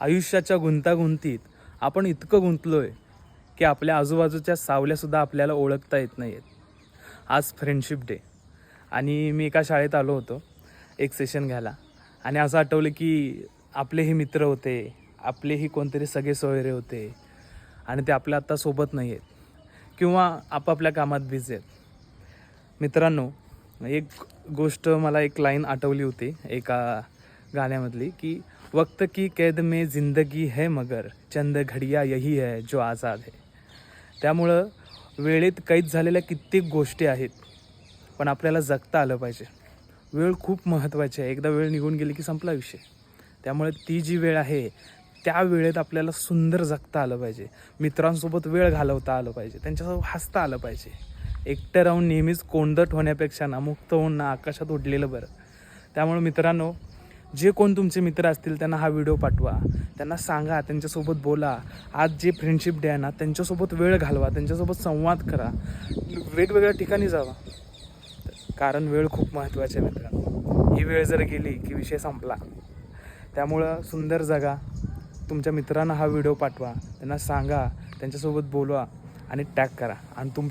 आयुष्याच्या गुंतागुंतीत आपण इतकं गुंतलो आहे की आपल्या आजूबाजूच्या सावल्यासुद्धा आपल्याला ओळखता येत नाही आहेत आज फ्रेंडशिप डे आणि मी एका शाळेत आलो होतो एक सेशन घ्यायला. आणि असं आठवलं की आपलेही मित्र होते आपलेही कोणतरी सगळे सोयरे होते. आणि ते आपल्या आत्ता सोबत नाही आहेत किंवा आपापल्या कामात बिझी आहेत. मित्रांनो एक गोष्ट मला एक लाईन आठवली होती एका गाण्यामधली की वक्त की कैद में जिंदगी है मगर चंद घडिया यही है जो आझाद है। त्यामुळं वेळेत कैद झालेल्या कित्येक गोष्टी आहेत पण आपल्याला जगता आलं पाहिजे. वेळ खूप महत्त्वाची आहे. एकदा वेळ निघून गेली की संपला विषय. त्यामुळे ती जी वेळ आहे त्या वेळेत आपल्याला सुंदर जगता आलं पाहिजे. मित्रांसोबत वेळ घालवता आलं पाहिजे. त्यांच्यासोबत हसता आलं पाहिजे. एकटं राहून नेहमीच कोंदट होण्यापेक्षा ना मुक्त होऊन ना आकाशात उडलेलं बरं. त्यामुळे मित्रांनो जे कोण तुमचे मित्र असतील त्यांना हा व्हिडिओ पाठवा. त्यांना सांगा त्यांच्यासोबत बोला. आज जे फ्रेंडशिप डे आहे ना त्यांच्यासोबत वेळ घालवा त्यांच्यासोबत संवाद करा. वेगवेगळ्या ठिकाणी जावा. कारण वेळ खूप महत्त्वाची आहे मित्रांनो. ही वेळ जर गेली की विषय संपला त्यामुळं सुंदर जगा. तुमच्या मित्रांना हा व्हिडिओ पाठवा. त्यांना सांगा त्यांच्यासोबत बोलवा आणि टॅग करा. आणि तुमच्या